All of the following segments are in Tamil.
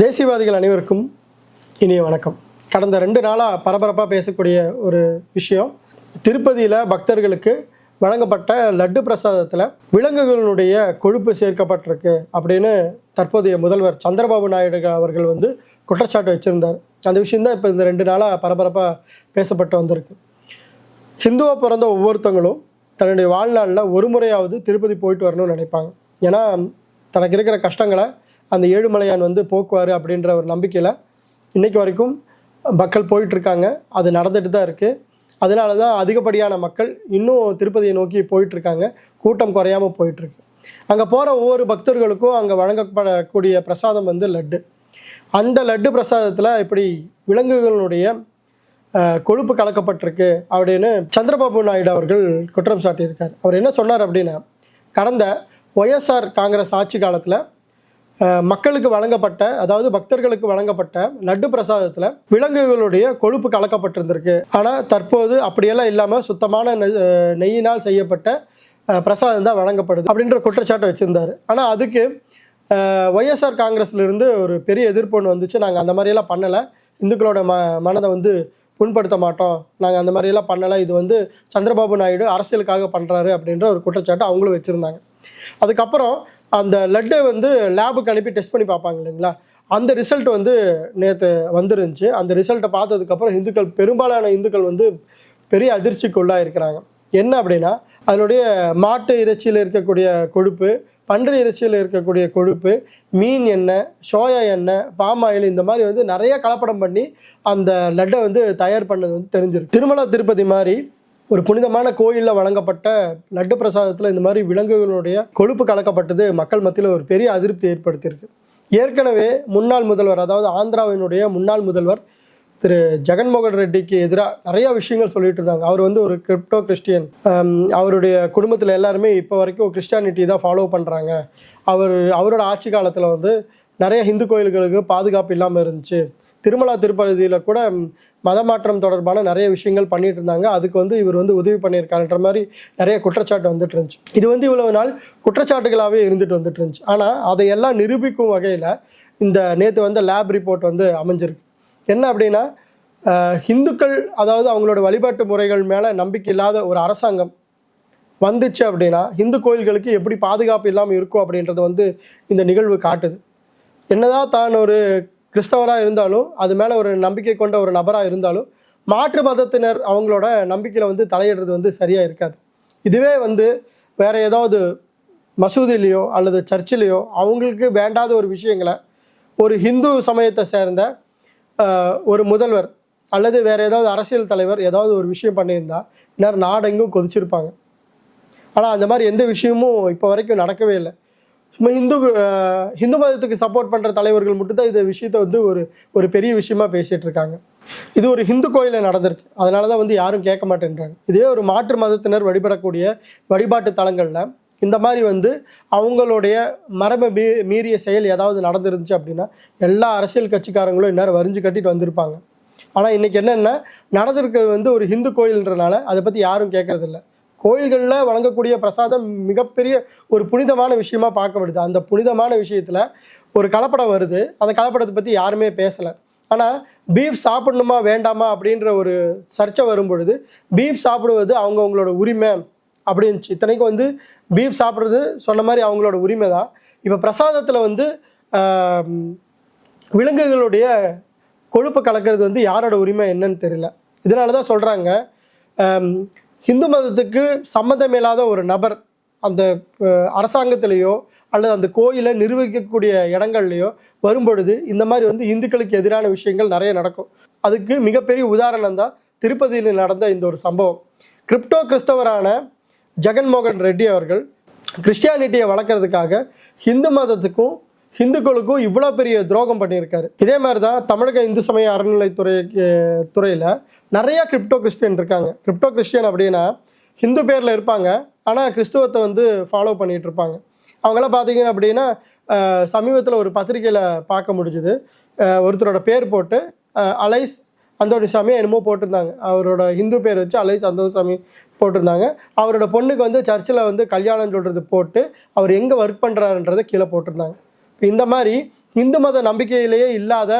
தேசியவாதிகள் அனைவருக்கும் இனிய வணக்கம். கடந்த ரெண்டு நாளாக பரபரப்பாக பேசக்கூடிய ஒரு விஷயம் திருப்பதியில் பக்தர்களுக்கு வழங்கப்பட்ட லட்டு பிரசாதத்தில் விலங்குகளினுடைய கொழுப்பு சேர்க்கப்பட்டிருக்கு அப்படின்னு தற்போதைய முதல்வர் சந்திரபாபு நாயுடு அவர்கள் வந்து குற்றச்சாட்டு வச்சுருந்தார். அந்த விஷயம்தான் இப்போ இந்த ரெண்டு நாளாக பரபரப்பாக பேசப்பட்டு வந்திருக்கு. ஹிந்துவாக பிறந்த ஒவ்வொருத்தங்களும் தன்னுடைய வாழ்நாளில் ஒரு முறையாவது திருப்பதி போயிட்டு வரணும்னு நினைப்பாங்க. ஏன்னா தனக்கு இருக்கிற கஷ்டங்களை அந்த ஏழுமலையான் வந்து போக்குவார் அப்படின்ற ஒரு நம்பிக்கையில் இன்றைக்கு வரைக்கும் மக்கள் போயிட்டுருக்காங்க. அது நடந்துட்டு தான் இருக்குது அதனால தான் அதிகப்படியான மக்கள் இன்னும் திருப்பதியை நோக்கி போயிட்டுருக்காங்க. கூட்டம் குறையாமல் போயிட்டுருக்கு. அங்கே போகிற ஒவ்வொரு பக்தர்களுக்கும் அங்கே வழங்கப்படக்கூடிய பிரசாதம் வந்து லட்டு. அந்த லட்டு பிரசாதத்தில் இப்படி விலங்குகளுடைய கொழுப்பு கலக்கப்பட்டிருக்கு அப்படின்னு சந்திரபாபு நாயுடு அவர்கள் குற்றம் சாட்டியிருக்கார். அவர் என்ன சொன்னார் அப்படின்னா கடந்த ஒய்எஸ்ஆர் காங்கிரஸ் ஆட்சி காலத்தில் மக்களுக்கு வழங்கப்பட்ட அதாவது பக்தர்களுக்கு வழங்கப்பட்ட லட்டு பிரசாதத்தில் விலங்குகளுடைய கொழுப்பு கலக்கப்பட்டிருந்திருக்கு ஆனால் தற்போது அப்படியெல்லாம் இல்லாமல் சுத்தமான நெய்யினால் செய்யப்பட்ட பிரசாதம் தான் வழங்கப்படுது அப்படின்ற குற்றச்சாட்டை வச்சுருந்தார். ஆனால் அதுக்கு ஒய்எஸ்ஆர் காங்கிரஸ்லேருந்து ஒரு பெரிய எதிர்ப்பு ஒன்று வந்துச்சு. நாங்கள் அந்த மாதிரியெல்லாம் பண்ணலை. இந்துக்களோட ம மனதை வந்து புண்படுத்த மாட்டோம். நாங்கள் அந்த மாதிரியெல்லாம் பண்ணலை. இது வந்து சந்திரபாபு நாயுடு அரசியலுக்காக பண்ணுறாரு அப்படின்ற ஒரு குற்றச்சாட்டு அவங்களும் வச்சுருந்தாங்க. அதுக்கப்புறம் அந்த லட்டை வந்து லேபுக்கு அனுப்பி டெஸ்ட் பண்ணி பார்ப்பாங்க இல்லைங்களா? அந்த ரிசல்ட் வந்து நேற்று வந்துருந்துச்சு. அந்த ரிசல்ட்டை பார்த்ததுக்கப்புறம் இந்துக்கள் பெரும்பாலான இந்துக்கள் வந்து பெரிய அதிர்ச்சிக்குள்ளாக இருக்கிறாங்க என்ன அப்படின்னா அதனுடைய மாட்டு இறைச்சியில் இருக்கக்கூடிய கொழுப்பு பன்றி இறைச்சியில் இருக்கக்கூடிய கொழுப்பு மீன் எண்ணெய் சோயா எண்ணெய் பாம் ஆயில் இந்த மாதிரி வந்து நிறைய கலப்படம் பண்ணி அந்த லட்டை வந்து தயார் பண்ணது வந்து தெரிஞ்சிருக்கு. திருமலா திருப்பதி மாதிரி ஒரு புனிதமான கோயிலில் வழங்கப்பட்ட லட்டு பிரசாதத்தில் இந்த மாதிரி விலங்குகளுடைய கொழுப்பு கலக்கப்பட்டது மக்கள் மத்தியில் ஒரு பெரிய அதிருப்தி ஏற்படுத்தியிருக்கு. ஏற்கனவே முன்னாள் முதல்வர் அதாவது ஆந்திராவினுடைய முன்னாள் முதல்வர் திரு ஜெகன்மோகன் ரெட்டிக்கு எதிராக நிறைய விஷயங்கள் சொல்லிட்டு இருந்தாங்க. அவர் வந்து ஒரு கிரிப்டோ கிறிஸ்டியன். அவருடைய குடும்பத்தில் எல்லாருமே இப்போ வரைக்கும் கிறிஸ்டியானிட்டி தான் ஃபாலோ பண்ணுறாங்க அவர் அவரோட ஆட்சி காலத்தில் வந்து நிறைய ஹிந்து கோயில்களுக்கு பாதுகாப்பு இல்லாமல் இருந்துச்சு. திருமலா திருப்பதியில் கூட மதமாற்றம் தொடர்பான நிறைய விஷயங்கள் பண்ணிட்டு இருந்தாங்க. அதுக்கு வந்து இவர் வந்து உதவி பண்ணியிருக்காருன்ற மாதிரி நிறைய குற்றச்சாட்டு வந்துட்டு இருந்துச்சு. இது வந்து இவ்வளவு நாள் குற்றச்சாட்டுகளாகவே இருந்துட்டு வந்துட்டு இருந்துச்சு. ஆனால் அதையெல்லாம் நிரூபிக்கும் வகையில் இந்த நேற்று வந்த லேப் ரிப்போர்ட் வந்து அமைஞ்சிருக்கு. என்ன அப்படின்னா ஹிந்துக்கள் அதாவது அவங்களோட வழிபாட்டு முறைகள் மேலே நம்பிக்கை இல்லாத ஒரு அரசாங்கம் வந்துச்சு அப்படின்னா இந்து கோயில்களுக்கு எப்படி பாதுகாப்பு இல்லாமல் இருக்கும் அப்படின்றது வந்து இந்த நிகழ்வு காட்டுது. என்னதான் தான் ஒரு கிறிஸ்தவராக இருந்தாலும் அது மேலே ஒரு நம்பிக்கை கொண்ட ஒரு நபராக இருந்தாலும் மாற்று மதத்தினர் அவங்களோட நம்பிக்கையில் வந்து தலையிடுறது வந்து சரியாக இருக்காது. இதுவே வந்து வேற ஏதாவது மசூதிலேயோ அல்லது சர்ச்சிலேயோ அவங்களுக்கு வேண்டாத ஒரு விஷயங்களை ஒரு ஹிந்து சமயத்தை சேர்ந்த ஒரு முதல்வர் அல்லது வேறு ஏதாவது அரசியல் தலைவர் ஏதாவது ஒரு விஷயம் பண்ணியிருந்தா இந்நேரம் நாடெங்கும் கொதிச்சிருப்பாங்க. ஆனால் அந்த மாதிரி எந்த விஷயமும் இப்போ வரைக்கும் நடக்கவே இல்லை. சும்மா இந்து இந்து மதத்துக்கு சப்போர்ட் பண்ணுற தலைவர்கள் மட்டும்தான் இந்த விஷயத்தை வந்து ஒரு ஒரு பெரிய விஷயமா பேசிகிட்டு இருக்காங்க. இது ஒரு ஹிந்து கோயிலில் நடந்திருக்கு. அதனால தான் வந்து யாரும் கேட்க மாட்டேன்றாங்க. இதே ஒரு மாற்று மதத்தினர் வழிபடக்கூடிய வழிபாட்டு தலங்களில் இந்த மாதிரி வந்து அவங்களுடைய மரபை மீ மீறிய செயல் ஏதாவது நடந்துருந்துச்சு அப்படின்னா எல்லா அரசியல் கட்சிக்காரங்களும் இந்நேரம் வரிஞ்சு கட்டிட்டு வந்திருப்பாங்க. ஆனால் இன்னைக்கு என்னென்னா நடந்திருக்கிறது வந்து ஒரு ஹிந்து கோயில்ன்றனால அதை பற்றி யாரும் கேட்கறதில்ல. கோயில்களில் வழங்கக்கூடிய பிரசாதம் மிகப்பெரிய ஒரு புனிதமான விஷயமா பார்க்கப்படுது. அந்த புனிதமான விஷயத்தில் ஒரு கலப்படம் வருது. அந்த கலப்படத்தை பற்றி யாருமே பேசலை. ஆனால் பீஃப் சாப்பிடணுமா வேண்டாமா அப்படின்ற ஒரு சர்ச்சை வரும் பொழுது பீஃப் சாப்பிடுவது அவங்கவுங்களோட உரிமை அப்படின்னுச்சு. இத்தனைக்கும் வந்து பீஃப் சாப்பிட்றது சொன்ன மாதிரி அவங்களோட உரிமை தான். இப்போ பிரசாதத்தில் வந்து விலங்குகளுடைய கொழுப்பை கலக்கிறது வந்து யாரோட உரிமை என்னன்னு தெரியல. இதனால தான் சொல்கிறாங்க ஹிந்து மதத்துக்கு சம்மந்தம் இல்லாத ஒரு நபர் அந்த அரசாங்கத்திலேயோ அல்லது அந்த கோயிலை நிர்வகிக்கக்கூடிய இடங்கள்லையோ வரும்பொழுது இந்த மாதிரி வந்து இந்துக்களுக்கு எதிரான விஷயங்கள் நிறைய நடக்கும். அதுக்கு மிகப்பெரிய உதாரணம் தான் திருப்பதியில் நடந்த இந்த ஒரு சம்பவம். கிரிப்டோ கிறிஸ்தவரான ஜெகன்மோகன் ரெட்டி அவர்கள் கிறிஸ்டியானிட்டியை வளர்க்குறதுக்காக ஹிந்து மதத்துக்கும் ஹிந்துக்களுக்கும் இவ்வளோ பெரிய துரோகம் பண்ணியிருக்காரு. இதே மாதிரி தான் தமிழக இந்து சமய அறநிலைத்துறை துறையில் நிறையா கிரிப்டோ கிறிஸ்டியன் இருக்காங்க. கிரிப்டோ கிறிஸ்டியன் அப்படின்னா ஹிந்து பேரில் இருப்பாங்க. ஆனால் கிறிஸ்துவத்தை வந்து ஃபாலோ பண்ணிகிட்டு இருப்பாங்க. அவங்களாம் பார்த்தீங்க அப்படின்னா சமீபத்தில் ஒரு பத்திரிக்கையில் பார்க்க முடிஞ்சுது. ஒருத்தரோட பேர் போட்டு அலைஸ் அலைஸ் அந்தோணிசாமி என்னமோ போட்டிருந்தாங்க. அவரோட ஹிந்து பேர் வச்சு அலைஸ் அந்தோணிசாமி போட்டிருந்தாங்க. அவரோட பொண்ணுக்கு வந்து சர்ச்சில் வந்து கல்யாணம் சொல்கிறது போட்டு அவர் எங்கே ஒர்க் பண்ணுறாருன்றதை கீழே போட்டிருந்தாங்க. இப்போ இந்த மாதிரி இந்து மத நம்பிக்கையிலேயே இல்லாத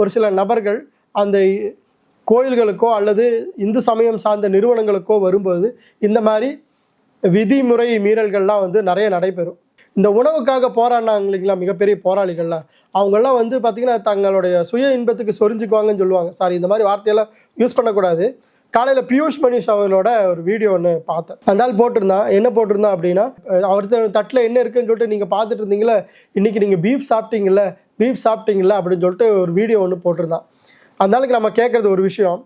ஒரு சில நபர்கள் அந்த கோயில்களுக்கோ அல்லது இந்து சமயம் சார்ந்த நிறுவனங்களுக்கோ வரும்போது இந்த மாதிரி விதிமுறை மீறல்கள்லாம் வந்து நிறைய நடைபெறும். இந்த உணவுக்காக போராடினாங்க இல்லைங்களா மிகப்பெரிய போராளிகள்லாம். அவங்கெல்லாம் வந்து பார்த்திங்கன்னா தங்களுடைய சுய இன்பத்துக்கு சொரிஞ்சுக்குவாங்கன்னு சொல்லுவாங்க. சாரி இந்த மாதிரி வார்த்தையெல்லாம் யூஸ் பண்ணக்கூடாது. காலையில் பியூஷ் மணிஷ் அவர்களோட ஒரு வீடியோ ஒன்று பார்த்தேன். அந்த ஆள் போட்டிருந்தான். என்ன போட்டிருந்தான் அப்படின்னா அவர் தட்டில் என்ன இருக்குன்னு சொல்லிட்டு நீங்கள் பார்த்துட்டு இருந்தீங்களே இன்றைக்கி நீங்கள் பீஃப் சாப்பிட்டீங்கல்ல பீஃப் சாப்பிட்டீங்கல்ல அப்படின்னு சொல்லிட்டு ஒரு வீடியோ ஒன்று போட்டிருந்தான். அந்த ஆளுக்கு நம்ம கேட்குறது ஒரு விஷயம்.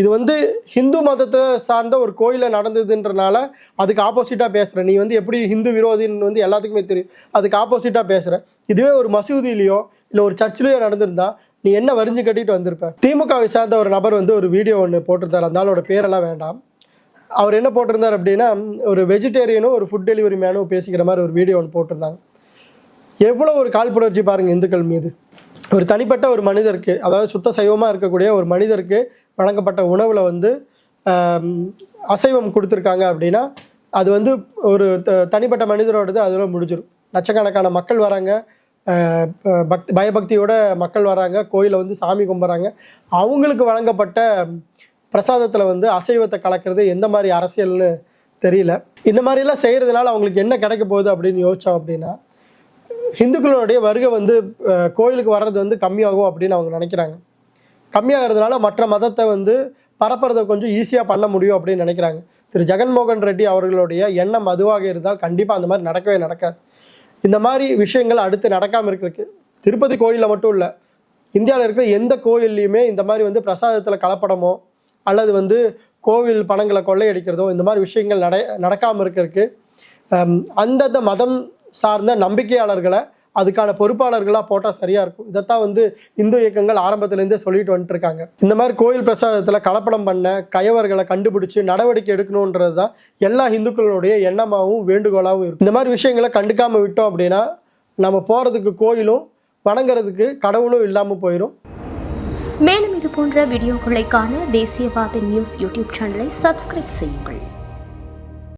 இது வந்து ஹிந்து மதத்தை சார்ந்த ஒரு கோயிலில் நடந்ததுன்றனால அதுக்கு ஆப்போசிட்டாக பேசுகிற நீ வந்து எப்படி ஹிந்து விரோதின்னு வந்து எல்லாத்துக்குமே தெரியும் அதுக்கு ஆப்போசிட்டாக பேசுகிற இதுவே ஒரு மசூதியிலையோ இல்லை ஒரு சர்ச்சிலையோ நடந்திருந்தா நீ என்ன வரிஞ்சு கட்டிட்டு வந்திருப்ப? திமுகவை சார்ந்த ஒரு நபர் வந்து ஒரு வீடியோ ஒன்று போட்டிருந்தார். அந்த ஆளோட பேரெல்லாம் வேண்டாம். அவர் என்ன போட்டிருந்தார் அப்படின்னா ஒரு வெஜிடேரியனும் ஒரு ஃபுட் டெலிவரி மேனும் பேசிக்கிற மாதிரி ஒரு வீடியோ ஒன்று போட்டிருந்தாங்க. எவ்வளோ ஒரு காழ்ப்புணர்ச்சி பாருங்கள் இந்துக்கள் மீது. ஒரு தனிப்பட்ட ஒரு மனிதருக்கு அதாவது சுத்த சைவமாக இருக்கக்கூடிய ஒரு மனிதருக்கு வழங்கப்பட்ட உணவில் வந்து அசைவம் கொடுத்துருக்காங்க அப்படின்னா அது வந்து ஒரு த- தனிப்பட்ட மனிதரோடது அதில் முடிஞ்சிடும் லட்சக்கணக்கான மக்கள் வராங்க பக்தி பயபக்தியோட மக்கள் வராங்க கோயிலில் வந்து சாமி கும்பிட்றாங்க அவங்களுக்கு வழங்கப்பட்ட பிரசாதத்தில் வந்து அசைவத்தை கலக்கிறது எந்த மாதிரி அரசியல்னு தெரியல. இந்த மாதிரிலாம் செய்கிறதுனால அவங்களுக்கு என்ன கிடைக்க போகுது அப்படின்னு யோசிச்சோம் அப்படின்னா ஹிந்துக்களுடைய வருகை வந்து கோயிலுக்கு வர்றது வந்து கம்மியாகும் அப்படின்னு அவங்க நினைக்கிறாங்க. கம்மியாகிறதுனால மற்ற மதத்தை வந்து பரப்புறதை கொஞ்சம் ஈஸியாக பண்ண முடியும் அப்படின்னு நினைக்கிறாங்க. திரு. ஜெகன்மோகன் ரெட்டி அவர்களுடைய எண்ணம் அதுவாக இருந்தால் கண்டிப்பாக அந்த மாதிரி நடக்கவே நடக்காது. இந்த மாதிரி விஷயங்கள் அடுத்து நடக்காமல் இருக்கிறதுக்கு திருப்பதி கோயிலில் மட்டும் இல்லை இந்தியாவில் இருக்கிற எந்த கோயில்லையுமே இந்த மாதிரி வந்து பிரசாதத்தில் கலப்படமோ அல்லது வந்து கோவில் பணங்களை கொள்ளையடிக்கிறதோ இந்த மாதிரி விஷயங்கள் நட நடக்காமல் இருக்கிறதுக்கு அந்தந்த மதம் சார்ந்த நம்பிக்கையாளர்களை அதுக்கான பொறுப்பாளர்களாக போட்டால் சரியாக இருக்கும். இதைத்தான் வந்து இந்து இயக்கங்கள் ஆரம்பத்துலேருந்தே சொல்லிட்டு வந்துட்டு இருக்காங்க இந்த மாதிரி கோயில் பிரசாதத்தில் கலப்படம் பண்ண கயவர்களை கண்டுபிடிச்சி நடவடிக்கை எடுக்கணுன்றது தான் எல்லா இந்துக்களுடைய எண்ணமாகவும் வேண்டுகோளாகவும் இருக்கும். இந்த மாதிரி விஷயங்களை கண்டுக்காமல் விட்டோம் அப்படின்னா நம்ம போகிறதுக்கு கோயிலும் வணங்குறதுக்கு கடவுளும் இல்லாமல் போயிடும் மேலும் இது போன்ற வீடியோக்களை காண தேசியவாத நியூஸ் யூடியூப் சேனலை சப்ஸ்கிரைப் செய்யுங்கள்.